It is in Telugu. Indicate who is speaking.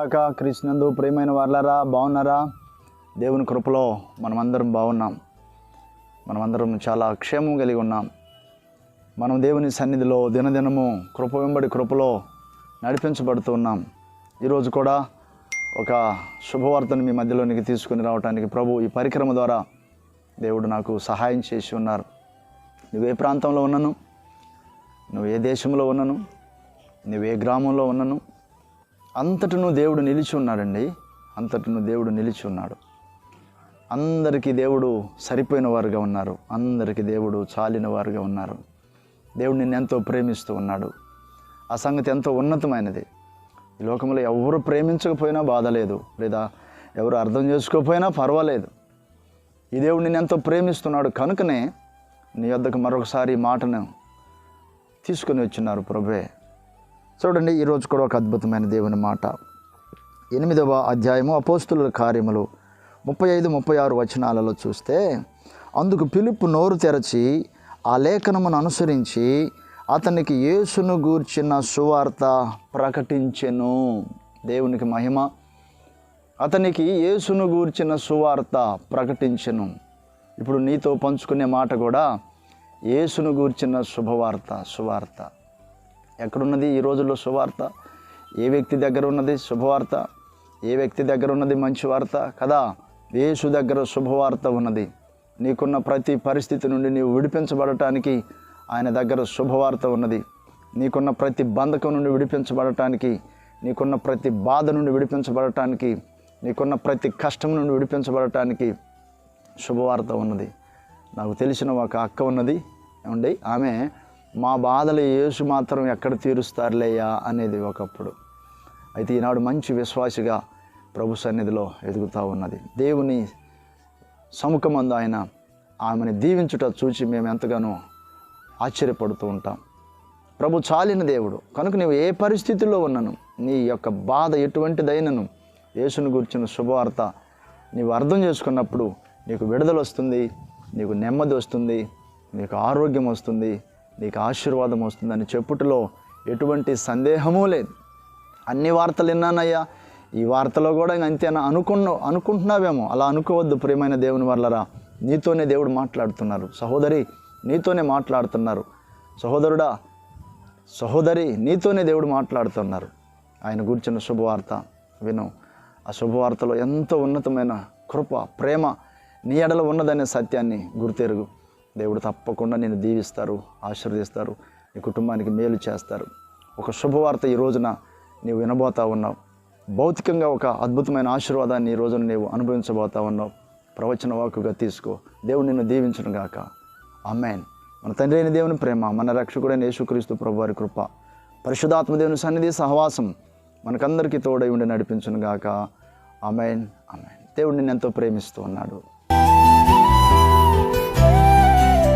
Speaker 1: గాక కృష్ణందు ప్రేమైన వాళ్ళారా బాగున్నారా దేవుని కృపలో మనమందరం బాగున్నాం మనమందరం చాలా క్షేమం కలిగి ఉన్నాం. మనం దేవుని సన్నిధిలో దినదినము కృప వెంబడి కృపలో నడిపించబడుతూ ఉన్నాం. ఈరోజు కూడా ఒక శుభవార్తను మీ మధ్యలోనికి తీసుకుని రావడానికి ప్రభు ఈ పరిక్రమ ద్వారా దేవుడు నాకు సహాయం చేసి ఉన్నారు. నువ్వు ఏ ప్రాంతంలో ఉన్నను? నువ్వు ఏ దేశంలో ఉన్నను? నువ్వు ఏ గ్రామంలో ఉన్నను? అంతటను దేవుడు నిలిచి ఉన్నాడండి. అంతటను దేవుడు నిలిచి ఉన్నాడు. అందరికీ దేవుడు సరిపోయిన వారుగా ఉన్నారు. అందరికీ దేవుడు చాలిన వారుగా ఉన్నారు. దేవుడు నిన్ను ఎంతో ప్రేమిస్తూ ఉన్నాడు. ఆ సంగతి ఎంతో ఉన్నతమైనది. ఈ లోకంలో ఎవరు ప్రేమించకపోయినా బాధ లేదు. లేదా ఎవరు అర్థం చేసుకోకపోయినా పర్వాలేదు. ఈ దేవుడు నిన్ను ఎంతో ప్రేమిస్తున్నాడు కనుకనే నీ వద్దకు మరొకసారి మాటను తీసుకొని వచ్చినారు ప్రభే. చూడండి ఈరోజు కూడా ఒక అద్భుతమైన దేవుని మాట. ఎనిమిదవ అధ్యాయము అపోస్తుల కార్యములు ముప్పై ఐదు ముప్పై ఆరు వచనాలలో చూస్తే అందుకు పిలుపు నోరు తెరచి ఆ లేఖనమును అనుసరించి అతనికి యేసును గూర్చిన సువార్త ప్రకటించెను. దేవునికి మహిమ. అతనికి యేసును గూర్చిన సువార్త ప్రకటించెను. ఇప్పుడు నీతో పంచుకునే మాట కూడా యేసును గూర్చిన శుభవార్త సువార్త. ఎక్కడున్నది? ఈ రోజుల్లో శుభవార్త. ఏ వ్యక్తి దగ్గర ఉన్నది శుభవార్త. ఏ వ్యక్తి దగ్గర ఉన్నది మంచి వార్త. కదా? యేసు దగ్గర శుభవార్త ఉన్నది. నీకున్న ప్రతి పరిస్థితి నుండి నీవు విడిపించబడటానికి ఆయన దగ్గర శుభవార్త ఉన్నది. నీకున్న ప్రతి బంధకం నుండి విడిపించబడటానికి నీకున్న ప్రతి బాధ నుండి విడిపించబడటానికి నీకున్న ప్రతి కష్టం నుండి విడిపించబడటానికి శుభవార్త ఉన్నది. నాకు తెలిసిన ఒక అక్క ఉన్నది. ఏమండి? ఆమె మా బాధలు యేసు మాత్రం ఎక్కడ తీరుస్తారులేయా అనేది ఒకప్పుడు. అయితే ఈనాడు మంచి విశ్వాసిగా ప్రభు సన్నిధిలో ఎదుగుతూ ఉన్నది. దేవుని సముఖమందు ఆయన ఆమెను దీవించుట చూచి మేము ఎంతగానో ఆశ్చర్యపడుతూ ఉంటాం. ప్రభు చాలిన దేవుడు. కనుక నీవు ఏ పరిస్థితుల్లో ఉన్నను నీ యొక్క బాధ ఎటువంటిదైనను యేసును గురించిన శుభవార్త నీవు అర్థం చేసుకున్నప్పుడు నీకు విడుదల వస్తుంది నీకు నెమ్మది వస్తుంది నీకు ఆరోగ్యం వస్తుంది నీకు ఆశీర్వాదం వస్తుందని చెప్పుటలో ఎటువంటి సందేహమూ లేదు. అన్ని వార్తలు విన్నానయ్యా. ఈ వార్తలో కూడా ఇంక అంతేనా అనుకున్న అనుకుంటున్నావేమో. అలా అనుకోవద్దు ప్రియమైన దేవుని వల్లరా నీతోనే దేవుడు మాట్లాడుతున్నారు. సహోదరి నీతోనే మాట్లాడుతున్నారు. సహోదరుడా సహోదరి నీతోనే దేవుడు మాట్లాడుతున్నారు. ఆయన గురించిన శుభవార్త విను. ఆ శుభవార్తలో ఎంతో ఉన్నతమైన కృప ప్రేమ నీ ఎడల ఉన్నదనే సత్యాన్ని గుర్తెరుగు. దేవుడు తప్పకుండా నేను దీవిస్తారు ఆశీర్వదిస్తారు నీ కుటుంబానికి మేలు చేస్తారు. ఒక శుభవార్త ఈ రోజున నీవు వినబోతా ఉన్నావు. భౌతికంగా ఒక అద్భుతమైన ఆశీర్వాదాన్ని ఈ రోజున నీవు అనుభవించబోతా ఉన్నావు. ప్రవచన వాకుగా తీసుకో. దేవుడు నిన్ను దీవించను గాక. అమ్మాయిన్ మన తండ్రి అయిన దేవుని ప్రేమ మన రక్షకుడైన యేసుక్రీస్తు ప్రభువారి కృప పరిశుధాత్మ దేవుని సన్నిధి సహవాసం మనకందరికీ తోడై ఉండి నడిపించును గాక. అమెన్ అమెన్ దేవుడు నిన్ను ఎంతో ప్రేమిస్తూ ఉన్నాడు.